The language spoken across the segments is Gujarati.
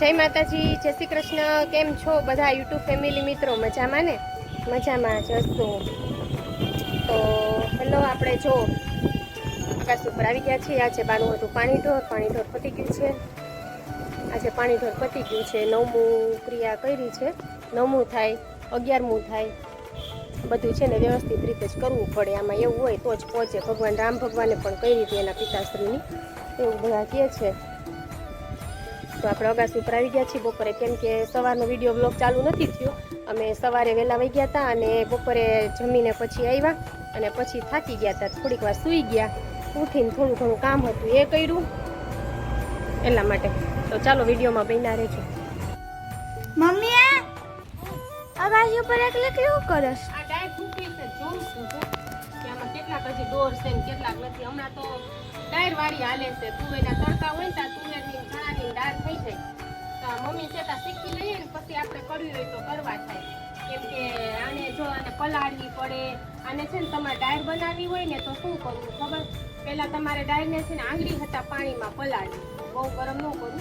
જય માતાજી, જય શ્રી કૃષ્ણ. કેમ છો બધા યુટ્યુબ ફેમિલી મિત્રો? મજામાં ને? મજામાં જશો તો હેલો આપણે જો આકાશ ઉપર આવી ગયા છીએ. આજે બાનું હતું પાણી ઢોર પાણી ઢોર પતી ગયું છે. આજે પાણી ઢોર પતી ગયું છે. નવમું ક્રિયા કરી છે. નવમું થાય, અગિયારમું થાય. બધું છે ને વ્યવસ્થિત રીતે જ કરવું પડે. આમાં એવું હોય તો જ પહોંચે ભગવાન રામ ભગવાને પણ કઈ રીતે એના પિતાશ્રીની. એવું બધા કહે છે. તો આપણે અગાસી ઉપર આવી ગયા છીએ. બપોરે કેમ કે સવારનો વીડિયો બ્લોગ ચાલુ નથી થયો. અમે સવારે વહેલા વહી ગયા હતા અને બપોરે જમીને પછી આવ્યા અને પછી થાકી ગયા હતા થોડીક વાર સૂઈ ગયા. ઉઠીને થોડું ઘણું કામ હતું એ કર્યું. એટલા માટે. તો ચાલો વિડીયોમાં બન્યા રહેજો. મમ્મી આ ઉપર એકલે કેવું કરસ? આ ડાય ફૂટી છે જોઉં છું જો કે આમાં કેટલાક હજી દોર છે ને કેટલાક નથી. હમણાં તો ડાયર વાળી હાલે છે. તુવેરના તડકા હોય ને ત્યાં દાળ થઈ જાય. તો મમ્મી છે ત્યાં શીખી લઈએ ને, પછી આપણે કરવી હોય તો કરવા થાય. કેમ કે આને જો આને પલાળવી પડે, આને છે ને તમારે ડાયર બનાવવી હોય ને તો શું કરવું ખબર? પહેલાં તમારે ડાયરને છે ને આંગળી હતા પાણીમાં પલાળવી. બહુ ગરમ ન કરવું.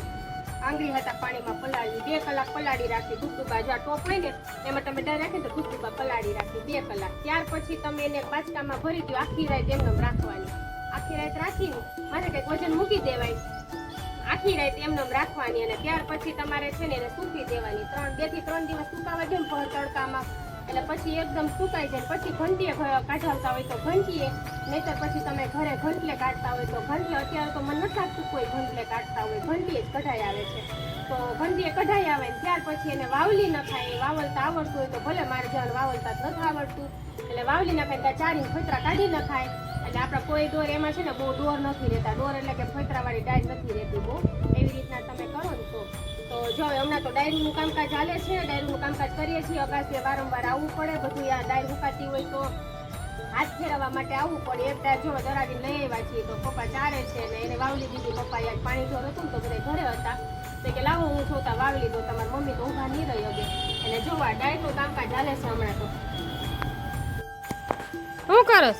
આંગળી હતા પાણીમાં પલાળવી. બે કલાક પલાળી રાખી દુબદુબા જો ટોપ હોય ને, એમાં તમે ડાયર રાખી તો દુબદુબા પલાળી રાખી. બે કલાક. ત્યાર પછી તમે એને બાચકામાં ભરી દો આખી રાત એમને રાખવાની. આખી રાત રાખીને મારે કંઈક વજન મૂકી દેવાય. આખી રાત એમને રાખવાની અને ત્યાર પછી તમારે છે ને એને સૂકી દેવાની. ત્રણ, બેથી ત્રણ દિવસ સુકાવા દે ને તડકામાં. એટલે પછી એકદમ સુકાઈ જાય. પછી ઘંટીએ કાઢાવતા હોય તો ઘંટીએ. નહીતર પછી તમે ઘરે ઘંટલે કાઢતા હોય તો ઘંટલે. અત્યારે તો મને નથી લાગતું કોઈ ઘંટલે કાઢતા હોય. ઘંટીએ જ કઢાઈ આવે છે. તો ઘંટીએ કઢાઈ આવે ને ત્યાર પછી એને વાવલી નખાય ખાય. વાવલતા આવડતું હોય તો ભલે મારે જવાનું વાવલતા નથી આવડતું. એટલે વાવલી નખાય ખાય ત્યાં ચારી ફોતરા કાઢી ન ખાય. એટલે આપણા કોઈ દોર એમાં છે ને બહુ દોર નથી રહેતા. દોર એટલે કે ફોતરાવાળી ડાળ નથી રહેતી બહુ. એવી રીતના તમે કરો ને તો. તો જો હમણાં તો ડાયરીનું કામકાજ ચાલે છે ડાયરીનું કામકાજ કરીએ છીએ. અગાસીએ વારંવાર આવવું પડે, બધું આ ડાયર મુકાતી હોય તો હાથ ફેરવવા માટે આવવું પડે. એક ડાયર જો દરાડીને લઈ આવ્યા છીએ તો પપ્પા ચારે છે ને એને વાવલી દીધી. પપ્પા યાર પાણી ઢોર હતું તો બધા ઘરે હતા. તો કે લાવો હું જોતા વાવલી દો તમારી મમ્મી તો ઊભા નહીં રહી હવે. એટલે જોવા ડાયરનું કામકાજ ચાલે છે હમણાં તો. શું કરસ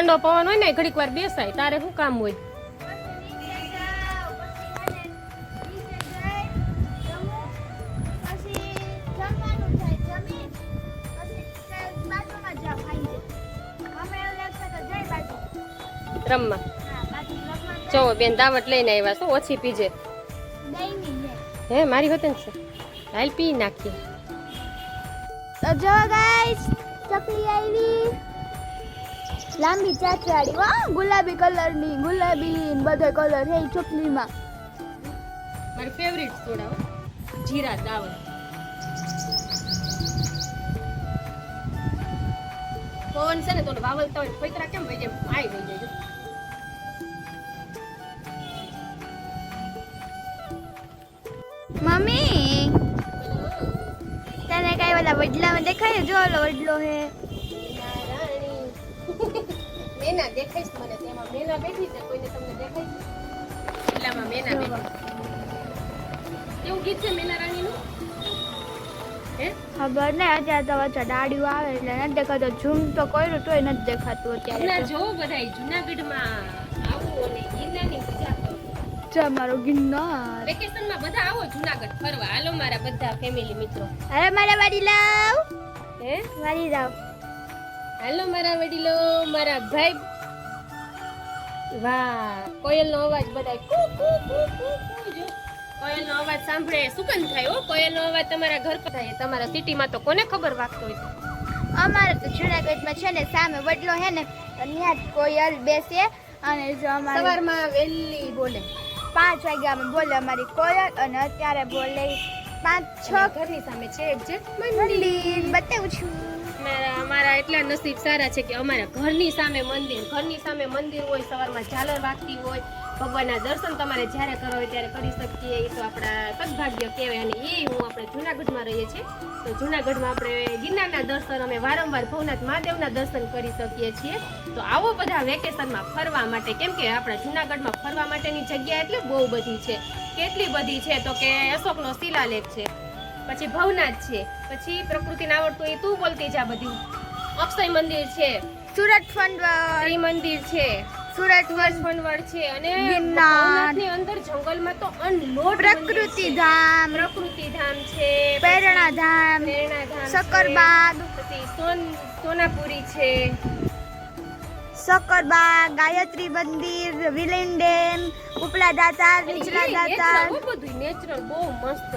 ઠંડો પવન હોય ને ઘડીક વાર બેસાય, તારે શું કામ હોય? રમવા. જો, બેન દાવત લઈને આવ્યા શું ઓછી પીજે. હે, મારી હોતે છે. હાલ પી નાખીએ. આવી. લાંબી ચાચવાડી વાહ ગુલાબી કલરની ગુલાબી બધો કલર હે ચકલીમાં મારી ફેવરિટ સોડા જીરા દાવત પવન છે ને તો વાવલતા હોય પૈતરા કેમ વહી જાય આઈ વહી જાય મમ્મી તને કઈ બધા વડલામાં દેખાય જો ઓલો વડલો હે. મેના દેખાય મને તેમાં મેના બેઠી છે કોઈને તમને દેખાય છે? એટલામાં મેના બેઠી કેવું ગીત છે મેના રાણીનું? હે? ખબર ને અત્યારે તો વચ્ચે ડાળીઓ આવે એટલે નથી દેખાતો. ઝૂમ તો કર્યું તોય નથી દેખાતું અત્યારે જોવો બધાય જુનાગઢમાં આવું અને ગિરનારની મારો ગિરનાર. બધા આવો જુનાગઢ ફરવા. હાલો મારા બધા ફેમિલી મિત્રો. અરે મારા વાડી લાવ. હે? વાડી લાવ. હાલો મારા વડીલો મારા ભાઈ. વાહ કોયલનો અવાજ બધાય કુ કુ કુ કુ કુ જો. કોયલનો અવાજ સાંભળે સુગંધ થાય હો. કોયલનો અવાજ તમારા ઘર પર થાય. તમારા સિટીમાં તો કોને ખબર વાગતો હોય અમારે તો જુનાગઢમાં છે ને સામે વડલો હે ને ત્યાં જ કોયલ બેસે અને જો અમારે સવારમાં વહેલી બોલે. પાંચ વાગ્યામાં બોલે અમારી કોયલ અને અત્યારે બોલે પાંચ છ. ઘરની સામે છે એક જે મંદિર બતાવું છું. અમારા એટલા નસીબ સારા છે કે અમારા ઘરની સામે મંદિર ઘરની સામે મંદિર હોય, સવારમાં ઝાલર વાગતી હોય, ભગવાનના દર્શન તમારે જ્યારે કરવા હોય ત્યારે કરી શકીએ. એ તો આપણા સદભાગ્ય કહેવાય અને એ હું આપણે જુનાગઢમાં રહીએ છીએ. તો જુનાગઢમાં આપણે ગિરનારના દર્શન, અમે વારંવાર ભવનાથ મહાદેવના દર્શન કરી શકીએ છીએ. તો આવો બધા વેકેશનમાં ફરવા માટે, કેમ કે આપણા જુનાગઢમાં ફરવા માટેની જગ્યા એટલે બહુ બધી છે. કેટલી બધી છે તો કે અશોકનો શિલાલેખ છે. પછી ભવનાથ છે. પછી પ્રકૃતિને આવડતું એ તું બોલતી જા બધું. અક્ષય મંદિર છે. સુરત ફંડવાળ મંદિર છે. સુરત વનવડ છે. અને ગિરનાર. ભવનાથની અંદર જંગલમાં તો અનલોડ પ્રકૃતિ ધામ. પ્રકૃતિ ધામ છે. પ્રેરણા ધામ. પ્રેરણા ધામ. પછી સોન સોનાપુરી છે. સક્કરબાગ ગાયત્રી મંદિર વિલિન ડેમ ઉપલા દાતાર નીચલા દાતાર બધું નેચરલ બહુ મસ્ત.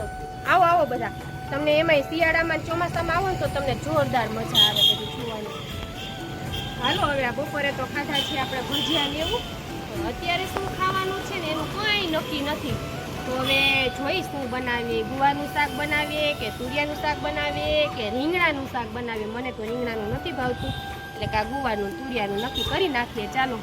આવો આવો બધા. તમને એમાંય શિયાળામાં ચોમાસામાં આવો ને તો તમને જોરદાર મજા આવે બધું જોવાની. હાલો હવે આ બપોરે તો ખાધા છે આપણે ભજીયા લેવું અત્યારે શું ખાવાનું છે ને એનું કંઈ નક્કી નથી. તો હવે જોઈશ શું બનાવીએ. ગુવાનું શાક બનાવીએ કે તુરિયાનું શાક બનાવીએ કે રીંગણાનું શાક બનાવીએ? મને તો રીંગણાનું નથી ભાવતું. એટલે કે આ ગુવાનું તુરિયાનું નક્કી કરી નાખીએ. ચાલો.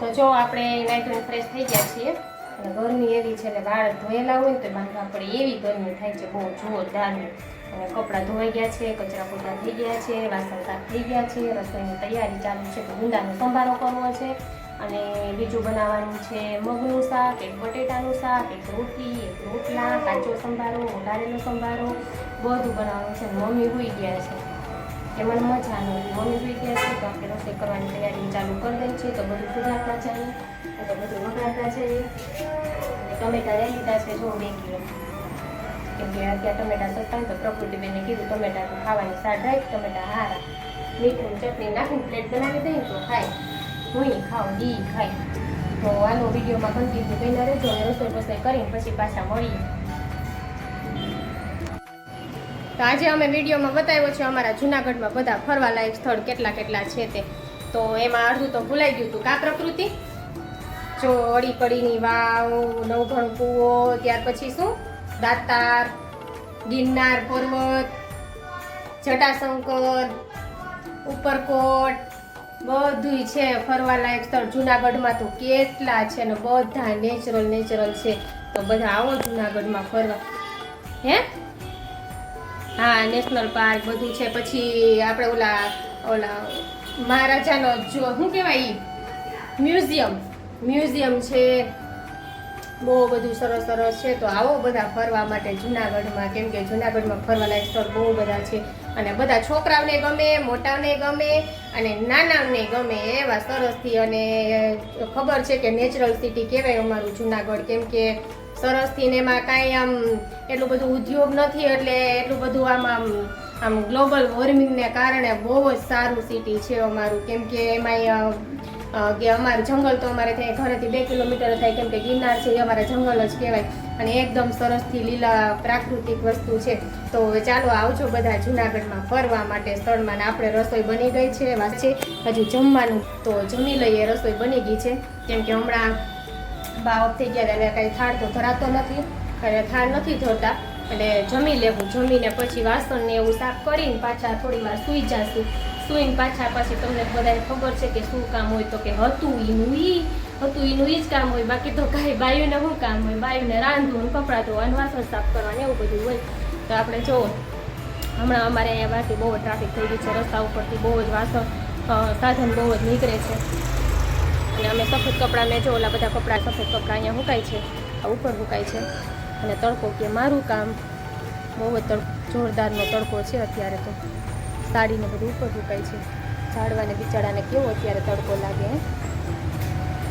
તો જો આપણે નાઇટ્રોન ફ્રેશ થઈ ગયા છીએ. અને ગરમી એવી છે એટલે વાળ ધોયેલા હોય ને તો બાંધવા આપણે એવી ગરમી થાય છે બહુ જોરદારની અને કપડાં ધોવાઈ ગયા છે, કચરા પોતા થઈ ગયા છે, વાસણ સાફ થઈ ગયા છે, રસોઈની તૈયારી ચાલુ છે, તો ગુંદાનો સંભારો કરવો છે. અને બીજું બનાવવાનું છે મગનું શાક, એક બટેટાનું શાક, એક રોટલી, એક રોટલા, કાચો સંભારો વઘારેલો સંભારો. બધું બનાવવાનું છે. મમ્મી હોઈ ગયા છે. કે મને મજા નથી મમ્મી હોઈ ગયા છે, તો આપણે રસોઈ કરવાની તૈયારી ચાલુ કરી દઈએ છીએ તો બધું સુધારતા જઈએ, તો બધું વઘારતા જઈએ. ટમેટા લઈ લીધા છે, જો બે કિલો કેમ કે અત્યારે ટમેટા સસ્તા તો તો પ્રકૃતિબેને કીધું ટમેટા તો ખાવાની સાડ ટમેટા હારા. મીઠું ચટણી નાખીને પ્લેટ બનાવી દઈએ તો ખાય. હું ખાવ દી ખાય. તો આનો વિડીયોમાં કન્ટિન્યુ કહીને રહેજો, અને રસોઈ બસોઈ કરીને પછી પાછા મળીએ. તો આજે અમે વિડીયોમાં બતાવ્યો છે અમારા જુનાગઢમાં બધા ફરવા લાયક સ્થળ કેટલા કેટલા છે તે. તો એમાં અડધું તો ભૂલાઈ ગયું હતું. કા પ્રકૃતિ? જો અડીકડીની વાવ, નવઘણ કૂવો, ત્યાર પછી શું? દાતાર, ગિરનાર પર્વત, જટાશંકર, ઉપરકોટ, બધુંય છે ફરવાલાયક સ્થળ. જુનાગઢમાં તો કેટલા છે ને બધા નેચરલ નેચરલ છે. તો બધા આવો જુનાગઢમાં ફરવા. હે? હા, નેશનલ પાર્ક બધું છે. પછી આપણે ઓલા ઓલા મહારાજાનો જો, શું કહેવાય? મ્યુઝિયમ. મ્યુઝિયમ છે. બહુ બધું સરસ સરસ છે. તો આવો બધા ફરવા માટે જુનાગઢમાં. કેમ કે જુનાગઢમાં ફરવાલાયક સ્થળ બહુ બધા છે. અને બધા છોકરાઓને ગમે, મોટાઓને ગમે અને નાનાઓને ગમે એવા સરસથી અને ખબર છે કે નેચરલ સિટી કહેવાય અમારું જુનાગઢ. કેમ કે સરસથી ને એમાં કાંઈ આમ એટલું બધું ઉદ્યોગ નથી એટલે એટલું બધું આમ આમ આમ ગ્લોબલ વોર્મિંગને કારણે બહુ જ સારું સિટી છે અમારું. કેમ કે એમાં કે અમારું જંગલ તો અમારે ત્યાં ઘરેથી બે કિલોમીટર થાય, કેમ કે ગિરનાર છે એ અમારા જંગલ જ કહેવાય. અને એકદમ સરસથી લીલા પ્રાકૃતિક વસ્તુ છે. તો ચાલો આવજો બધા જુનાગઢમાં ફરવા માટે સ્થળમાં. આપણે રસોઈ બની ગઈ છે, વાત છે. હજુ જમવાનું તો જમી લઈએ, રસોઈ બની ગઈ છે. કેમ કે હમણાં બાવક થઈ ગયા અને કાંઈ થાળ તો ધરાતો નથી અને થાળ નથી ધોતા, એટલે જમી લેવું, જમીને પછી વાસણને એવું સાફ કરીને પાછા થોડી વાર સૂઈ જાશું. સૂઈને પાછા પાછી તમને બધાને ખબર છે કે શું કામ હોય તો કે હતું એનું ઈ, હતું એનું ઈ જ કામ હોય, બાકી તો કાંઈ બાયુને શું કામ હોય? બાયુને રાંધવું કપડાં ધોવાનું, વાસણ સાફ કરવાનું, એવું બધું હોય. તો આપણે જો, હમણાં અમારે અહીંયા બહારથી બહુ ટ્રાફિક થઈ ગયું છે, રસ્તા ઉપરથી બહુ જ વાસણ સાધન બહુ જ નીકળે છે. અને અમે સફેદ કપડાં મેં જો ઓલા બધા કપડાં સફેદ કપડાં અહીંયા હુકાય છે, આ ઉપર હુકાય છે. અને તડકો કે મારું કામ બહુ જ તડ, જોરદારનો તડકો છે અત્યારે તો. સાડીને બધું ઉપર હુકાય છે. ઝાડવાને, બિચારાને કેવો અત્યારે તડકો લાગે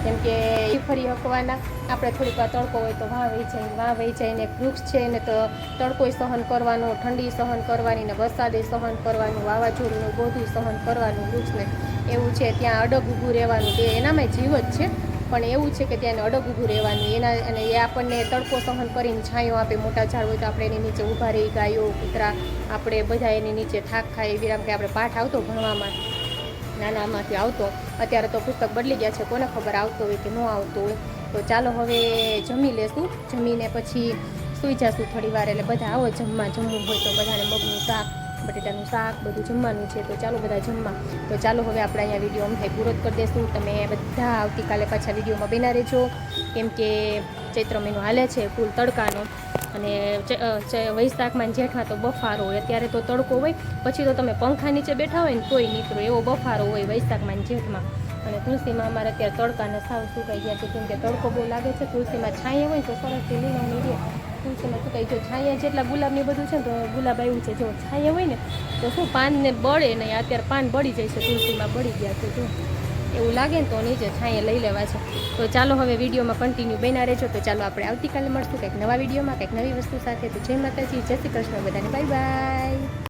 કેમ કે એ ફરી હકવાના. આપણે થોડીક વાર તડકો હોય તો વાહ વહી જાય વાહ વહી જાય ને વૃક્ષ છે ને તો તડકોય સહન કરવાનો, ઠંડી સહન કરવાની ને વરસાદે સહન કરવાનું વાવાઝોડું બધું સહન કરવાનું વૃક્ષને. એવું છે, ત્યાં અડગ ઊભું રહેવાનું તે એનામાં જીવ જ છે. પણ એવું છે કે ત્યાં અડગ ઊભું રહેવાનું, એના અને એ આપણને તડકો સહન કરીને છાંયો આપે, મોટા ઝાડ હોય તો આપણે એની નીચે ઊભા રહી ગાયો, કૂતરા, આપણે બધા એની નીચે થાક ખાય એવી રામ કે આપણે પાઠ આવતો ભણવામાં, નાનામાંથી આવતો. અત્યારે તો પુસ્તક બદલી ગયા છે, કોને ખબર આવતો હોય કે ન આવતો હોય. તો ચાલો હવે જમી લેશું. જમીને પછી સૂઈ જશું થોડી વાર એટલે બધા આવો જમવા જમવું હોય તો બધાને મગનું શાક બટેટાનું શાક, બધું જમવાનું છે, તો ચાલો બધા જમવા. તો ચાલો હવે આપણે અહીંયા વીડિયો અમે પૂરો જ કરી દઈશું તમે બધા આવતીકાલે પાછા વિડીયોમાં બના રહેજો. કેમ કે ચૈત્ર મહિનો હાલે છે, ફૂલ તડકાનો. અને વૈશાખમાં જેઠમાં તો બફારો હોય. અત્યારે તો તડકો હોય, પછી તો તમે પંખા નીચે બેઠા હોય ને તોય નીકળો એવો બફારો હોય વૈશાખમાં જેઠમાં. અને તુલસીમાં અમારે અત્યારે તડકાને સાવ સુકાઈ ગયા છે, કેમ કે તડકો બહુ લાગે છે. તુલસીમાં છાંય હોય તો સરસથી લીલો રહે. સુકાઈ જો છાયા જેટલા ગુલાબને બધું છે ને તો ગુલાબ આવ્યું છે. જો છાયા હોય ને તો શું પાનને બળે નહીં અત્યારે પાન બળી જાય છે, તુલસીમાં બળી ગયા છે, જો. એવું લાગે ને તો નીચે છાંયે લઈ લેવા છે. તો ચાલો હવે વિડીયોમાં કન્ટિન્યુ બન્યા રહેજો. તો ચાલો આપણે આવતીકાલે મળશું કંઈક નવા વિડીયોમાં, કંઈક નવી વસ્તુ સાથે. તો જય માતાજી, જય શ્રી કૃષ્ણ બધાને. Bye bye.